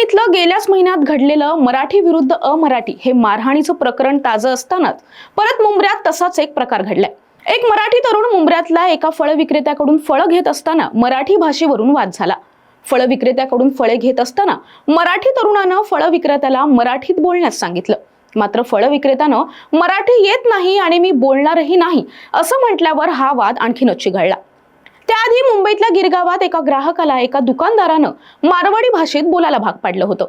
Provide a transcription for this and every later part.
इथलं गेल्याच महिन्यात घडलेलं मराठी विरुद्ध अमराठी हे मारहाणीचं प्रकरण ताजं असतानाच परत मुंबऱ्यात तसाच एक प्रकार घडलाय. एक मराठी तरुण मुंबऱ्यातल्या एका फळ विक्रेत्याकडून फळं घेत असताना मराठी भाषेवरून वाद झाला. फळ विक्रेत्याकडून फळे घेत असताना मराठी तरुणानं फळ विक्रेत्याला मराठीत बोलण्यास सांगितलं. मात्र फळ विक्रेत्यानं मराठी येत नाही आणि मी बोलणारही नाही असं म्हटल्यावर हा वाद आणखीनच चिघळला त्याआधी मुंबईतल्या गिरगावात एका ग्राहकाला एका दुकानदारानं मारवाडी भाषेत बोलायला भाग पाडलं होतं.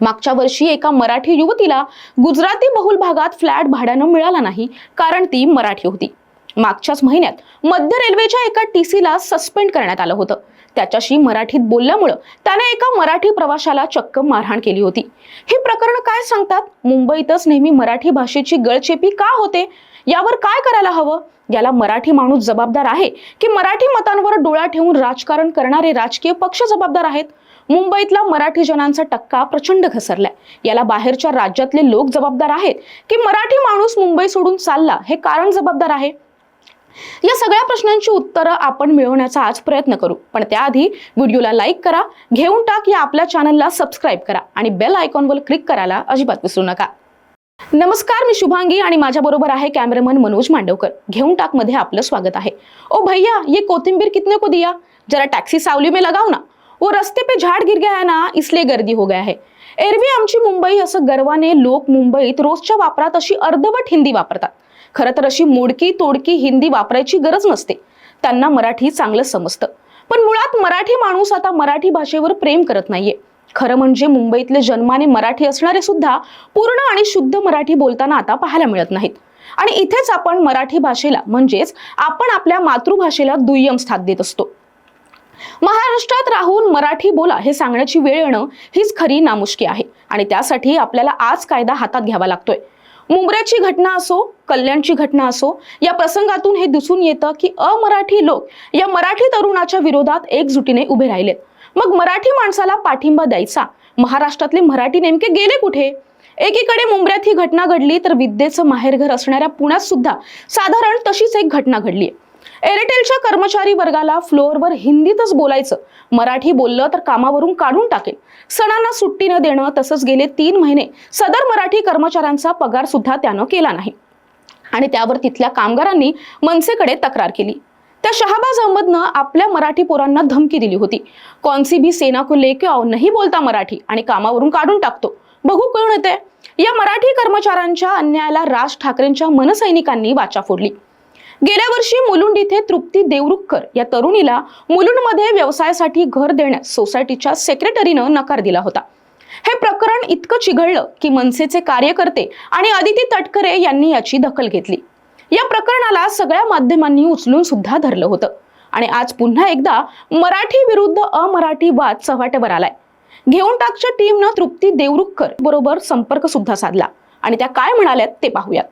मागच्या वर्षी एका मराठी युवतीला गुजराती बहुल भागात फ्लॅट भाड्यानं मिळाला नाही कारण ती मराठी होती. मागच्याच महिन्यात मध्य रेल्वेच्या एका टीसीला सस्पेंड करण्यात आलं होतं. त्याच्याशी मराठीत बोलल्यामुळं त्याने एका मराठी प्रवाशाला चक्क मारहाण केली होती. ही प्रकरण काय सांगतात? मुंबईतच नेहमी मराठी भाषेची गळचेपी का होते? यावर काय करायला हवं? याला मराठी माणूस जबाबदार आहे की मराठी मतांवर डोळा ठेवून राजकारण करणारे राजकीय पक्ष जबाबदार आहेत? मुंबईतला मराठी जनांचा टक्का प्रचंड घसरलाय. याला बाहेरच्या राज्यातले लोक जबाबदार आहेत की मराठी माणूस मुंबई सोडून चालला हे कारण जबाबदार आहे? या सगळ्या प्रश्नांची उत्तरं आपण मिळवण्याचा आज प्रयत्न करू. पण त्याआधी व्हिडिओला लाईक करा घेऊन टाक या आपल्या चॅनलला सबस्क्राईब करा आणि बेल आयकॉनवर क्लिक करायला अजिबात विसरू नका. नमस्कार मी शुभांगी आणि माझ्या बरोबर आहे कॅमेरामन मनोज मांडवकर. घेऊन टाकमध्ये आपलं स्वागत आहे. ओ भैया ये कोथिंबीर कितने को दिया? जरा टॅक्सी सावली में लगाओ ना. वो रस्ते पे झाड गिर गया है ना इसलिए गर्दी हो गया है. एरवी आमची मुंबई असं गर्वाने लोक मुंबईत रोजच्या वापरात अशी अर्धवट हिंदी वापरतात. खरं तर अशी मोडकी तोडकी हिंदी वापरायची गरज नसते. त्यांना मराठी चांगलं समजतं. पण मुळात मराठी माणूस आता मराठी भाषेवर प्रेम करत नाहीये. खरं म्हणजे मुंबईतले जन्माने मराठी असणारे सुद्धा पूर्ण आणि शुद्ध मराठी बोलताना आता पाहायला मिळत नाहीत. आणि इथेच आपण मराठी भाषेला म्हणजेच आपण आपल्या मातृभाषेला दुय्यम स्थान देत असतो. महाराष्ट्रात राहून मराठी बोला हे सांगण्याची वेळ येणं हीच खरी नामुष्की आहे. आणि त्यासाठी आपल्याला आज कायदा हातात घ्यावा लागतोय. मुंबऱ्याची घटना असो कल्याणची घटना असो या प्रसंगातून हे दिसून येतं की अमराठी लोक या मराठी तरुणाच्या विरोधात एकजुटीने उभे राहिलेत. मग मराठी माणसाला पाठिंबा द्यायचा. महाराष्ट्रातले मराठी नेमके गेले कुठे? एकीकडे मुंबऱ्यात ही घटना घडली तर विद्येचं माहेरघर असणाऱ्या पुण्यात सुद्धा साधारण तशीच एक घटना घडली एअरटेलच्या कर्मचारी वर्गाला फ्लोअरवर हिंदीतच बोलायचं. मराठी बोललं तर कामावरून काढून टाकेल. सणांना सुट्टी न देणं तसंच गेले तीन महिने सदर मराठी कर्मचाऱ्यांचा पगार सुद्धा त्यानं केला नाही. आणि त्यावर तिथल्या कामगारांनी मनसेकडे तक्रार केली. त्या शहाबाज अहमदनं आपल्या मराठी पोरांना धमकी दिली होती. कौनसी भी सेना को लेके आओ नाही बोलता मराठी. आणि कामावरून काढून टाकतो. बघू कोण येते या मराठी कर्मचाऱ्यांच्या अन्यायाला राज ठाकरेंच्या मनसैनिकांनी वाचा फोडली. गेल्या वर्षी मुलुंड इथे तृप्ती देवरुखकर या तरुणीला मुलुंडमध्ये व्यवसायासाठी घर देण्यास सोसायटीच्या सेक्रेटरीनं नकार दिला होता. हे प्रकरण इतकं चिघळलं की मनसेचे कार्यकर्ते आणि अदिती तटकरे यांनी याची दखल घेतली. या प्रकरणाला सगळ्या माध्यमांनी उचलून सुद्धा धरलं होतं. आणि आज पुन्हा एकदा मराठी विरुद्ध अमराठी वाद चव्हाट्यावर आलाय. घेऊन टाकच्या टीमनं तृप्ती देवरुखकर बरोबर संपर्क सुद्धा साधला. आणि त्या काय म्हणाल्यात ते पाहूयात.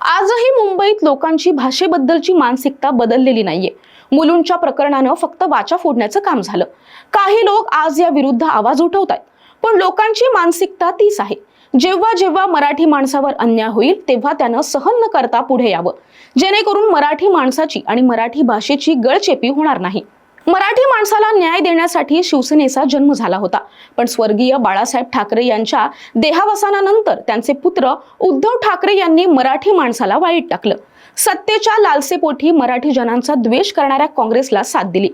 आजही मुंबईत लोकांची भाषेबद्दलची मानसिकता बदललेली नाहीये. मुलूंच्या प्रकरणानं फक्त वाचा फोडण्याचं काम झालं. काही लोक आज या विरुद्ध आवाज उठवत आहेत पण लोकांची मानसिकता तीच आहे. जेव्हा जेव्हा मराठी माणसावर अन्याय होईल तेव्हा त्यानं सहन न करता पुढे यावं. जेणेकरून मराठी माणसाची आणि मराठी भाषेची गळचेपी होणार नाही. मराठी माणसाला न्याय देण्यासाठी शिवसेनेचा जन्म झाला होता. पण स्वर्गीय बाळासाहेब ठाकरे यांच्या देहावसानानंतर त्यांचे पुत्र उद्धव ठाकरे यांनी मराठी माणसाला वाईट टाकलं. सत्तेच्या लालसेपोटी मराठी जनांचा द्वेष करणाऱ्या काँग्रेसला साथ दिली.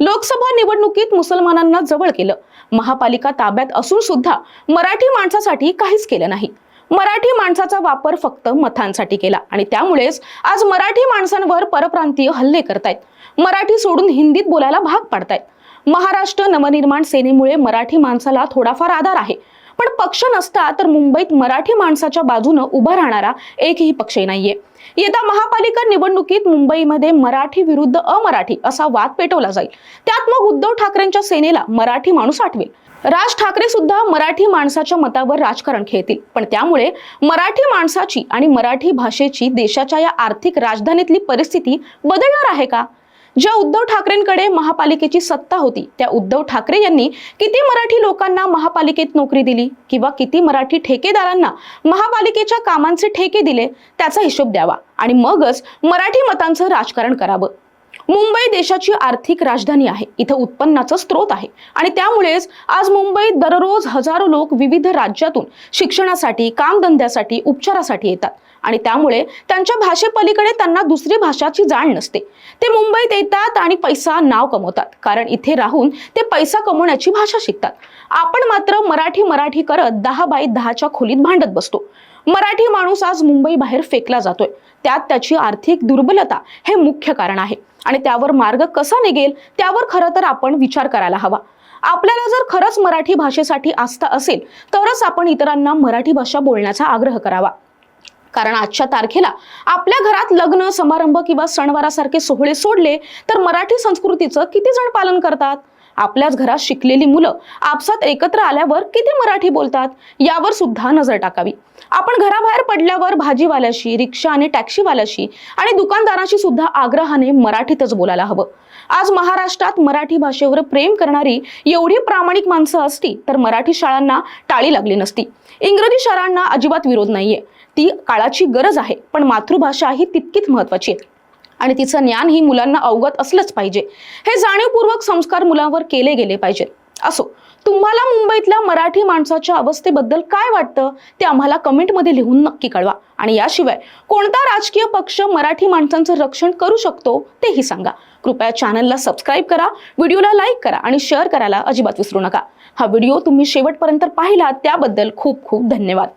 लोकसभा निवडणुकीत मुसलमानांना जवळ केलं. महापालिका ताब्यात असून सुद्धा मराठी माणसासाठी काहीच केलं नाही. मराठी माणसाचा वापर फक्त मतांसाठी केला आणि त्यामुळेच आज मराठी माणसांवर परप्रांतीय हल्ले करतायत. मराठी सोडून हिंदीत बोलायला भाग पाडतायत. महाराष्ट्र नवनिर्माण सेनेमुळे मराठी माणसाला थोडाफार आधार आहे. पण पक्ष नसता तर मुंबईत मराठी माणसाच्या बाजूनं उभा राहणारा एकही पक्षही नाहीये. येत्या महापालिका निवडणुकीत मुंबईमध्ये मराठी विरुद्ध अमराठी असा वाद पेटवला जाईल. त्यात मग उद्धव ठाकरेंच्या सेनेला मराठी माणूस आठवेल. राज ठाकरे सुद्धा मराठी माणसाच्या मतावर राजकारण खेळतील. पण त्यामुळे मराठी माणसाची आणि मराठी भाषेची देशाच्या या आर्थिक राजधानीतली परिस्थिती बदलणार आहे का? ज्या उद्धव ठाकरेंकडे महापालिकेची सत्ता होती त्या उद्धव ठाकरे यांनी किती मराठी लोकांना महापालिकेत नोकरी दिली किंवा किती मराठी ठेकेदारांना महापालिकेच्या कामांचे ठेके दिले त्याचा हिशोब द्यावा आणि मगच मराठी मतांचं राजकारण करावं. मुंबई देशाची आर्थिक राजधानी आहे. इथं उत्पन्नाचं स्रोत आहे. आणि त्यामुळेच आज मुंबईत दररोज हजारो लोक विविध राज्यातून शिक्षणासाठी कामधंद्यासाठी उपचारासाठी येतात. आणि त्यामुळे त्यांच्या भाषेपलीकडे त्यांना दुसरी भाषाची जाण नसते. ते मुंबईत येतात आणि पैसा नाव कमवतात. कारण इथे राहून ते पैसा कमवण्याची भाषा शिकतात. आपण मात्र मराठी मराठी करत दहा बाय दहाच्या खोलीत भांडत बसतो. मराठी माणूस आज मुंबई बाहेर फेकला जातोय. त्यात त्याची आर्थिक दुर्बलता हे मुख्य कारण आहे. आणि त्यावर मार्ग कसा निघेल त्यावर खरं तर आपण विचार करायला हवा. आपल्याला जर खरंच मराठी भाषेसाठी आस्था असेल तरच आपण इतरांना मराठी भाषा बोलण्याचा आग्रह करावा. कारण आजच्या तारखेला आपल्या घरात लग्न समारंभ किंवा सणवारासारखे सोहळे सोडले तर मराठी संस्कृतीचं किती जण पालन करतात? आपल्याच घरात शिकलेली मुलं आपसात एकत्र आल्यावर किती मराठी बोलतात? यावर सुद्धा नजर टाकावी. आपण घराबाहेर पडल्यावर भाजीवाल्याशी रिक्षा आणि टॅक्सीवाल्याशी आणि दुकानदाराशी सुद्धा आग्रहाने मराठीतच बोलायला हवं. आज महाराष्ट्रात मराठी भाषेवर प्रेम करणारी एवढी प्रामाणिक माणसं असती तर मराठी शाळांना टाळी लागली नसती. इंग्रजी शाळांना अजिबात विरोध नाहीये. ती काळाची गरज आहे पण मातृभाषा ही तितकीच महत्वाची आहे. आणि तिचं ज्ञान ही मुलांना अवगत असलंच पाहिजे. हे जाणीवपूर्वक संस्कार मुलांवर केले गेले पाहिजेत. असो तुम्हाला मुंबईतल्या मराठी माणसाच्या अवस्थेबद्दल काय वाटतं ते आम्हाला कमेंटमध्ये लिहून नक्की कळवा. आणि याशिवाय कोणता राजकीय पक्ष मराठी माणसांचं रक्षण करू शकतो तेही सांगा. कृपया चॅनलला सबस्क्राईब करा व्हिडिओला लाईक करा आणि शेअर करायला अजिबात विसरू नका. हा व्हिडिओ तुम्ही शेवटपर्यंत पाहिला त्याबद्दल खूप खूप धन्यवाद.